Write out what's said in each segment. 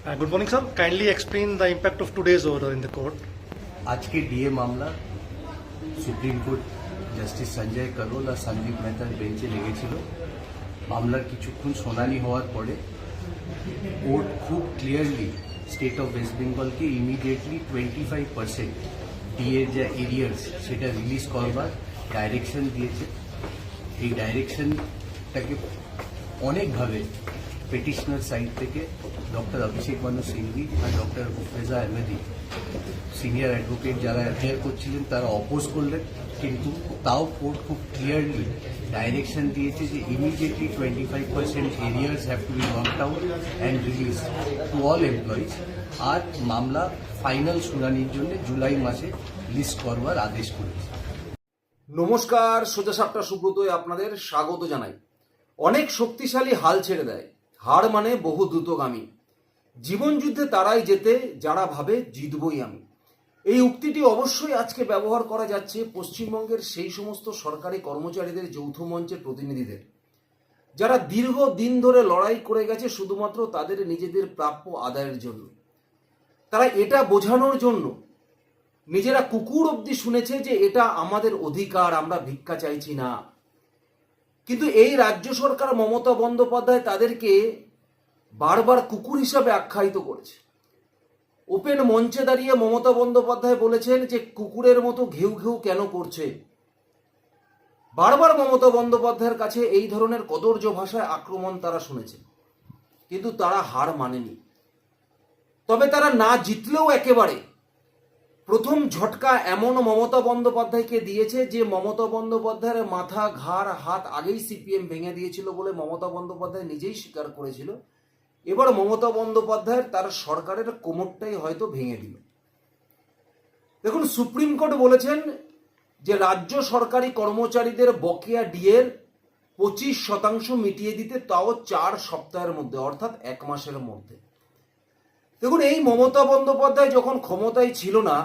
Uh, Good morning, sir. Kindly explain the impact of today's order in court. আজকে DA মামলা supreme court justice Sanjay Karol আর সঞ্জীব মেহতার বেঞ্চে লেগেছিল মামলার কিছুক্ষণ শুনানি হওয়ার পরে কোর্ট খুব ক্লিয়ারলি স্টেট অফ ওয়েস্ট বেঙ্গলকে ইমিডিয়েটলি টোয়েন্টি ফাইভ পার্সেন্ট ডিএর যা এরিয়ার্স সেটা রিলিজ করবার ডাইরেকশন দিয়েছে এই ডাইরেকশনটাকে অনেকভাবে পেটিশনার সাইড থেকে ডক্টর অভিষেক মানু সিংভি আর ডক্টর হুফেজা আহমেদি সিনিয়র অ্যাডভোকেট যারা অ্যাপিয়ার করছিলেন, তারা অপোজ করলেন। কিন্তু তাও কোর্ট খুব ক্লিয়ারলি ডাইরেকশন দিয়েছে যে immediately twenty five percent arrears have to be worked out and release to all employees আর মামলা ফাইনাল শুনানির জন্য জুলাই মাসে লিস্ট করবার আদেশ করেছে। নমস্কার, সোজা সাপটা সুব্রতয় আপনাদের স্বাগত জানাই। অনেক শক্তিশালী হাল ছেড়ে দেয়। হার মানে বহু দ্রুতগামী। জীবন যুদ্ধে তারাই যেতে যারা ভাবে, জিতবই আমি। এই উক্তিটি অবশ্যই আজকে ব্যবহার করা যাচ্ছে পশ্চিমবঙ্গের সেই সমস্ত সরকারি কর্মচারীদের যৌথ মঞ্চের প্রতিনিধিদের। যারা দীর্ঘ দিন ধরে লড়াই করে গেছে শুধুমাত্র তাদের নিজেদের প্রাপ্য আদায়ের জন্য। তারা এটা বোঝানোর জন্য, নিজেরা কুকুর অবধি শুনেছে যে এটা আমাদের অধিকার, আমরা ভিক্ষা চাইছি না। কিন্তু এই রাজ্য সরকার মমতা বন্দ্যোপাধ্যায় তাদেরকে বারবার কুকুর হিসাবে আখ্যায়িত করেছে। ওপেন মঞ্চে দাঁড়িয়ে মমতা বন্দ্যোপাধ্যায় বলেছেন যে কুকুরের মতো ঘেউ ঘেউ কেন করছে? বারবার মমতা বন্দ্যোপাধ্যায়ের কাছে এই ধরনের কদর্য ভাষায় আক্রমণ তারা শুনেছে কিন্তু তারা হার মানেনি। তবে তারা না জিতলেও একেবারে প্রথম ঝটকা এমন মমতা বন্দ্যোপাধ্যায়কে দিয়েছে যে মমতা বন্দ্যোপাধ্যায়ের মাথা, ঘাড়, হাত আগেই সিপিএম ভেঙে দিয়েছিল বলে মমতা বন্দ্যোপাধ্যায় নিজেই স্বীকার করেছিল। এবার মমতা বন্দ্যোপাধ্যায়ের তার সরকারের কোমরটাই হয়তো ভেঙে দিল। দেখুন, সুপ্রিম কোর্ট বলেছেন যে রাজ্য সরকারি কর্মচারীদের বকেয়া ডিএর পঁচিশ শতাংশ মিটিয়ে দিতে তাও চার সপ্তাহের মধ্যে, অর্থাৎ এক মাসের মধ্যে। দেখুন, এই মমতা বন্দ্যোপাধ্যায় যখন ক্ষমতায় ছিল না,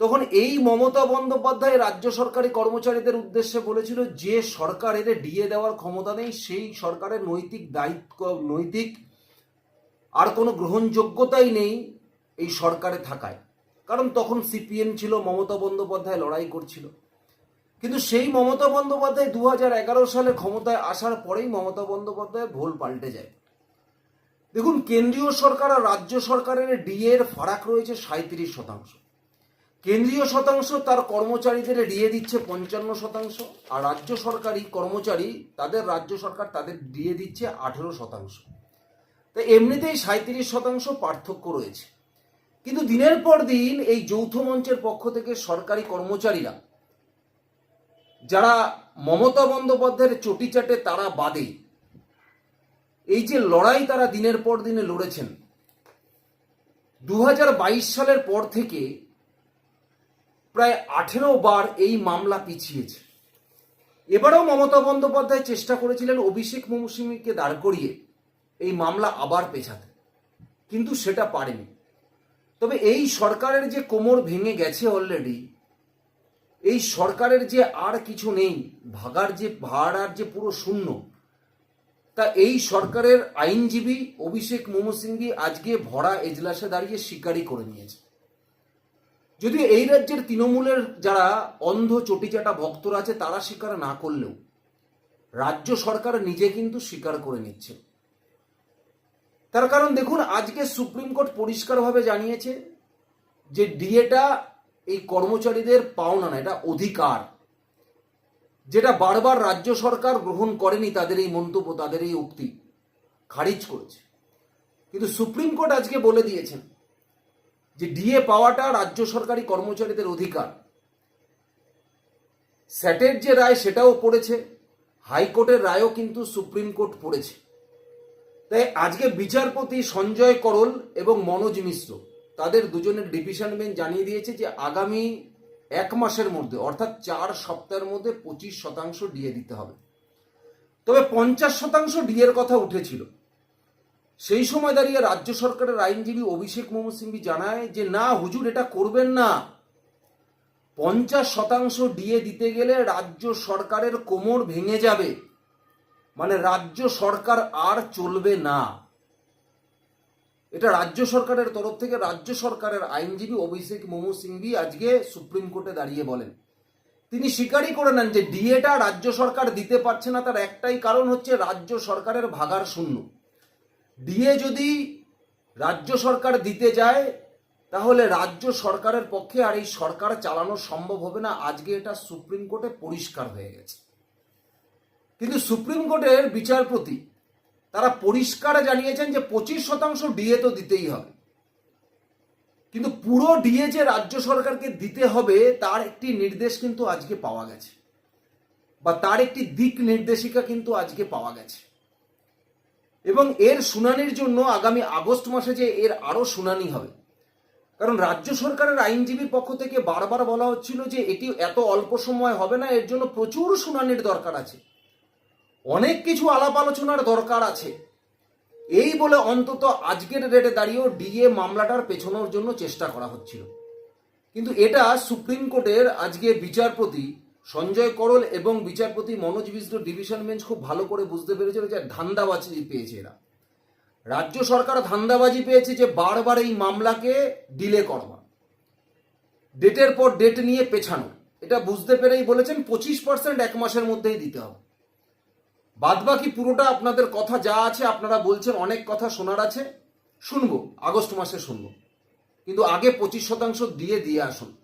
তখন এই মমতা বন্দ্যোপাধ্যায় রাজ্য সরকারি কর্মচারীদের উদ্দেশ্যে বলেছিল যে সরকার এদের ডিএ দেওয়ার ক্ষমতা নেই, সেই সরকারের নৈতিক দায়িত্ব, নৈতিক আর কোনো গ্রহণযোগ্যতাই নেই এই সরকারে থাকায়। কারণ তখন সিপিএম ছিল, মমতা বন্দ্যোপাধ্যায় লড়াই করছিল। কিন্তু সেই মমতা বন্দ্যোপাধ্যায় দু হাজার এগারো সালে ক্ষমতায় আসার পরেই মমতা বন্দ্যোপাধ্যায় ভোল পাল্টে যায়। দেখুন, কেন্দ্রীয় সরকার আর রাজ্য সরকারের ডিএ এর ফারাক রয়েছে সাঁত্রিশ শতাংশ। কেন্দ্রীয় শতাংশ তার কর্মচারীদের ডিএ দিচ্ছে পঞ্চান্ন শতাংশ, আর রাজ্য সরকারি কর্মচারী তাদের, রাজ্য সরকার তাদের ডিএ দিচ্ছে আঠেরো শতাংশ। তো এমনিতেই সাঁত্রিশ শতাংশ পার্থক্য রয়েছে। কিন্তু দিনের পর দিন এই যৌথ মঞ্চের পক্ষ থেকে সরকারি কর্মচারীরা, যারা মমতা বন্দ্যোপাধ্যায়ের চটি চাটে তারা বাদে এই যে লড়াই তারা দিনের পর দিনে লড়েছেন দু হাজার বাইশ সালের পর থেকে প্রায় আঠেরো বার এই মামলা পিছিয়েছে। এবারেও মমতা বন্দ্যোপাধ্যায় চেষ্টা করেছিলেন অভিষেক মৌসুমীকে দাঁড় করিয়ে এই মামলা আবার পেছাতে। কিন্তু সেটা পারেনি। তবে এই সরকারের যে কোমর ভেঙে গেছে অলরেডি এই সরকারের যে আর কিছু নেই, ভাগার যে ভাড় আর যে পুরো শূন্য তা এই সরকারের আইনজীবী অভিষেক মোমো সিংভি আজকে ভরা এজলাসে দাঁড়িয়ে স্বীকারই করে নিয়েছে। যদিও এই রাজ্যের তৃণমূলের যারা অন্ধ চটিচাটা ভক্তরা আছে, তারা স্বীকার না করলেও রাজ্য সরকার নিজে কিন্তু স্বীকার করে নিচ্ছে। তার কারণ দেখুন, আজকে সুপ্রিম কোর্ট পরিষ্কারভাবে জানিয়েছে যে ডিএটা এই কর্মচারীদের পাওনা না, এটা অধিকার। যেটা বারবার রাজ্য সরকার গ্রহণ করেনি তাদের এই মন্তব্য, তাদের এই উক্তি। খারিজ করেছে। কিন্তু সুপ্রিম কোর্ট আজকে বলে দিয়েছেন যে ডিএ পাওয়াটা রাজ্য সরকারি কর্মচারীদের অধিকার। স্যাটের যে রায় সেটাও পড়েছে, হাইকোর্টের রায়ও কিন্তু সুপ্রিম কোর্ট পড়েছে। তাই আজকে বিচারপতি সঞ্জয় করল এবং মনোজ মিশ্র, তাদের দুজনের ডিভিশন বেঞ্চ জানিয়ে দিয়েছে যে আগামী এক মাসের মধ্যে, অর্থাৎ চার সপ্তাহের মধ্যে পঁচিশ শতাংশ ডিএ দিতে হবে। তবে পঞ্চাশ শতাংশ ডিএর কথা উঠেছিল। সেই সময় দাঁড়িয়ে রাজ্য সরকারের আইনজীবী অভিষেক মোহাম্মদ সিংভি জানায় যে, না, হুজুর, এটা করবেন না। পঞ্চাশ শতাংশ ডিএ দিতে গেলে রাজ্য সরকারের কোমর ভেঙে যাবে। মানে রাজ্য সরকার আর চলবে না। এটা রাজ্য সরকারের তরফ থেকে রাজ্য সরকারের আইনজীবী অভিষেক মোমো সিংভি আজকে সুপ্রিম কোর্টে দাঁড়িয়ে বলেন। তিনি স্বীকারই করে নেন যে ডিএটা রাজ্য সরকার দিতে পারছে না, তার একটাই কারণ হচ্ছে রাজ্য সরকারের ভাগার শূন্য। ডিএ যদি রাজ্য সরকার দিতে যায়, তাহলে রাজ্য সরকারের পক্ষে আর এই সরকার চালানো সম্ভব হবে না। আজকে এটা সুপ্রিম কোর্টে পরিষ্কার হয়ে গেছে। কিন্তু সুপ্রিম কোর্টের বিচারপতি তারা পরিষ্কার জানিয়েছেন যে পঁচিশ শতাংশ ডিএ তো দিতেই হবে। কিন্তু পুরো ডিএ যে রাজ্য সরকারকে দিতে হবে, তার একটি নির্দেশ কিন্তু আজকে পাওয়া গেছে। বা তার একটি দিক নির্দেশিকা কিন্তু আজকে পাওয়া গেছে। এবং এর শুনানির জন্য আগামী আগস্ট মাসে যে এর আরও শুনানি হবে, কারণ রাজ্য সরকারের আইনজীবীর পক্ষ থেকে বারবার বলা হচ্ছিল যে এটি এত অল্প সময় হবে না, এর জন্য প্রচুর শুনানির দরকার আছে। অনেক কিছু আলাপ আলোচনার দরকার আছে। এই বলে অন্তত আজকের ডেটে দাঁড়িয়েও ডিএ মামলাটার পেছনোর জন্য চেষ্টা করা হচ্ছিল। কিন্তু এটা সুপ্রিম কোর্টের আজকে বিচারপতি সঞ্জয় করল এবং বিচারপতি মনোজ মিশ্র ডিভিশন বেঞ্চ খুব ভালো করে বুঝতে পেরেছিল যে ধান্দাবাজি পেয়েছে এরা। রাজ্য সরকার ধান্দাবাজি পেয়েছে যে বারবার এই মামলাকে ডিলে করবা ডেটের পর ডেট নিয়ে পেছানো। এটা বুঝতে পেরেই বলেছেন পঁচিশ পার্সেন্ট এক মাসের মধ্যেই দিতে হবে। বাদবাকি পুরোটা আপনাদের কথা যা আছে, আপনারা বলছেন, অনেক কথা শোনার আছে। শুনব, আগস্ট মাসে শুনব। কিন্তু আগে পঁচিশ শতাংশ দিয়ে দিয়ে আসুন।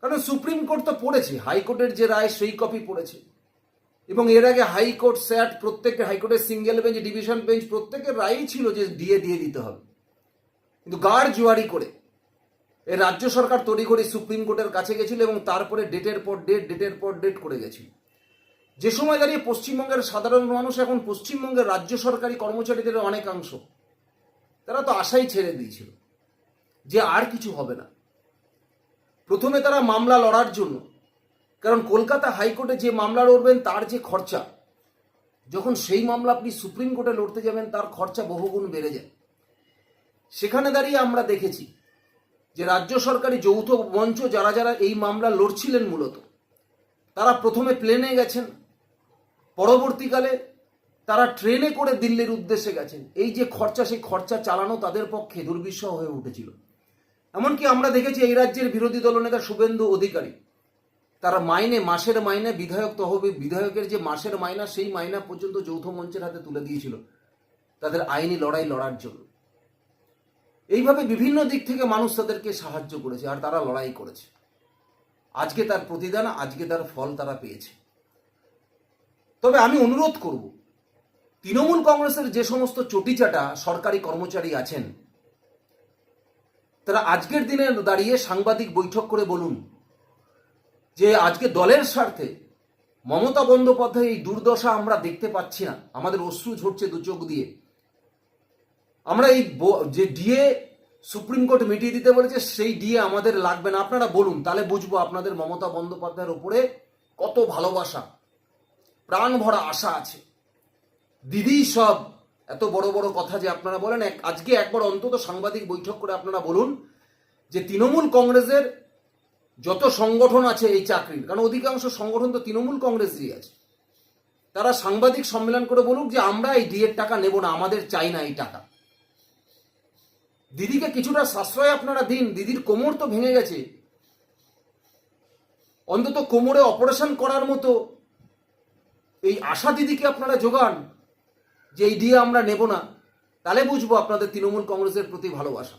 কারণ সুপ্রিম কোর্ট তো পড়েছে, হাইকোর্টের যে রায়, সেই কপি পড়েছে। এবং এর আগে হাইকোর্ট স্যাট প্রত্যেকের হাইকোর্টের সিঙ্গেল বেঞ্চ, ডিভিশন বেঞ্চ, প্রত্যেকের রায়ই ছিল যে দিয়ে দিয়ে দিতে হবে। কিন্তু গাড় জুয়ারি করে, এ রাজ্য সরকার তড়িঘড়ি সুপ্রিম কোর্টের কাছে গেছিল এবং তারপরে ডেটের পর ডেট, ডেটের পর ডেট করে গেছিল। যে সময় দাঁড়িয়ে পশ্চিমবঙ্গের সাধারণ মানুষ এখন পশ্চিমবঙ্গের রাজ্য সরকারি কর্মচারীদের অনেকাংশ, তারা তো আশাই ছেড়ে দিয়েছিল যে আর কিছু হবে না। প্রথমে তারা মামলা লড়ার জন্য, কারণ কলকাতা হাইকোর্টে যে মামলা লড়বেন তার যে খরচা, যখন সেই মামলা আপনি সুপ্রিম কোর্টে লড়তে যাবেন তার খরচা বহুগুণ বেড়ে যায়। সেখানে দাঁড়িয়ে আমরা দেখেছি যে রাজ্য সরকারি যৌথ মঞ্চ যারা যারা এই মামলা লড়ছিলেন মূলত, তারা প্রথমে প্লেনে গেছেন পরবর্তীকালে তারা ট্রেনে করে দিল্লির উদ্দেশ্যে গেছেন। এই যে খরচা, সেই খরচা চালানো তাদের পক্ষে দুর্বিষহ হয়ে উঠেছিল। এমনকি আমরা দেখেছি এই রাজ্যের বিরোধী দলনেতা শুভেন্দু অধিকারী, তারা মাইনে, মাসের মাইনে বিধায়ক তহবিল, বিধায়কের যে মাসের মাইনা, সেই মাইনা পর্যন্ত যৌথ মঞ্চের হাতে তুলে দিয়েছিল তাদের আইনি লড়াই লড়ার জন্য। এইভাবে বিভিন্ন দিক থেকে মানুষ তাদেরকে সাহায্য করেছে আর তারা লড়াই করেছে। আজকে তার প্রতিদান, আজকে তার ফল তারা পেয়েছে। তবে আমি অনুরোধ করব, তৃণমূল কংগ্রেসের যে সমস্ত চটিচাটা সরকারি কর্মচারী আছেন, তারা আজকের দিনে দাঁড়িয়ে সাংবাদিক বৈঠক করে বলুন যে আজকে দলের স্বার্থে মমতা বন্দ্যোপাধ্যায় এই দুর্দশা আমরা দেখতে পাচ্ছি না, আমাদের অশ্রু ঝরছে দু চোখ দিয়ে। আমরা এই যে ডিএ সুপ্রিম কোর্ট মিটিয়ে দিতে বলেছে, সেই ডিএ আমাদের লাগবে না। আপনারা বলুন, তাহলে বুঝব আপনাদের মমতা বন্দ্যোপাধ্যায়ের ওপরে কত ভালোবাসা। প্রাণ ভরা আশা আছে। দিদি সব এত বড় বড় কথা যে আপনারা বলেন আজকে একবার অন্তত সাংবাদিক বৈঠক করে আপনারা বলুন যে তৃণমূল কংগ্রেসের যত সংগঠন আছে এই চাকরির, কারণ অধিকাংশ সংগঠন তো তৃণমূল কংগ্রেসই আছে। তারা সাংবাদিক সম্মেলন করে বলুক যে আমরা এই ডিএর টাকা নেব না, আমাদের চাই না এই টাকা। দিদিকে কিছুটা সাশ্রয় আপনারা দিন, দিদির কোমর তো ভেঙে গেছে। অন্তত কোমরে অপারেশন করার মতো এই আশা দিদিকে আপনারা যোগান যে এই ডিএ আমরা নেব না, তাহলে বুঝব আপনাদের তৃণমূল কংগ্রেসের প্রতি ভালোবাসা।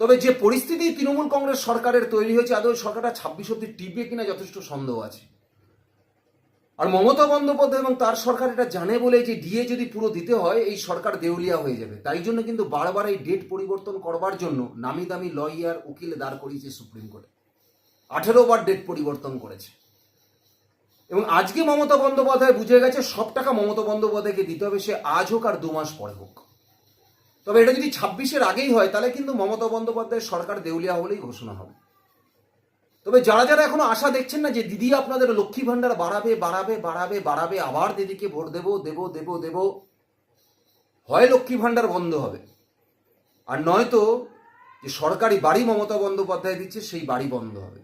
তবে যে পরিস্থিতি তৃণমূল কংগ্রেস সরকারের তৈরি হয়েছে, আদৌ সরকারটা ছাব্বিশ অব্দি টিপবে কিনা যথেষ্ট সন্দেহ আছে। আর মমতা বন্দ্যোপাধ্যায় এবং তার সরকার এটা জানে বলে যে ডিএ যদি পুরো দিতে হয়, এই সরকার দেউলিয়া হয়ে যাবে। তাই জন্য কিন্তু বারবার এই ডেট পরিবর্তন করবার জন্য নামি দামি লয়ার উকিল দাঁড় করিয়েছে সুপ্রিম কোর্টে আঠেরো বার ডেট পরিবর্তন করেছে। এবং আজকে মমতা বন্দ্যোপাধ্যায় বুঝে গেছে সব টাকা মমতা বন্দ্যোপাধ্যায়কে দিতে হবে, সে আজ হোক আর দু মাস পরে হোক। তবে এটা যদি ছাব্বিশের আগেই হয়, তাহলে কিন্তু মমতা বন্দ্যোপাধ্যায়ের সরকার দেউলিয়া হলেই ঘোষণা হবে। তবে যারা যারা এখনও আশা দেখছেন না যে দিদি আপনাদের লক্ষ্মী ভান্ডার বাড়াবে বাড়াবে বাড়াবে বাড়াবে, আবার দিদিকে ভোট দেব দেব দেব দেব, হয় লক্ষ্মী ভাণ্ডার বন্ধ হবে। আর নয়তো যে সরকারি বাড়ি মমতা বন্দ্যোপাধ্যায় দিচ্ছে, সেই বাড়ি বন্ধ হবে।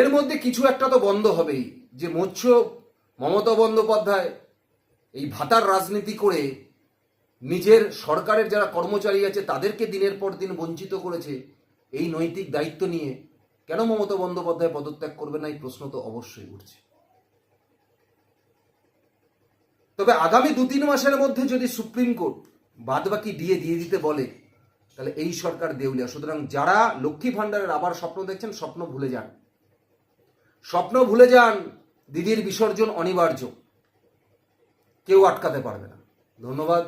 এর মধ্যে কিছু একটা তো বন্ধ হবেই। যে মৎস্য, মমতা বন্দ্যোপাধ্যায় এই ভাতার রাজনীতি করে নিজের সরকারের যারা কর্মচারী আছে, তাদেরকে দিনের পর দিন বঞ্চিত করেছে এই নৈতিক দায়িত্ব নিয়ে, কেন মমতা বন্দ্যোপাধ্যায় পদত্যাগ করবে না এই প্রশ্ন তো অবশ্যই উঠছে। তবে আগামী দু তিন মাসের মধ্যে যদি সুপ্রিম কোর্ট বাদবাকি দিয়ে দিয়ে দিতে বলে, তাহলে এই সরকার দেউলিয়া। সুতরাং যারা লক্ষ্মী ভাণ্ডারের আবার স্বপ্ন দেখছেন, স্বপ্ন ভুলে যান। স্বপ্ন ভুলে যান দিদির বিসর্জন অনিবার্য। কেউ আটকাতে পারবে না। ধন্যবাদ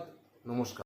নমস্কার।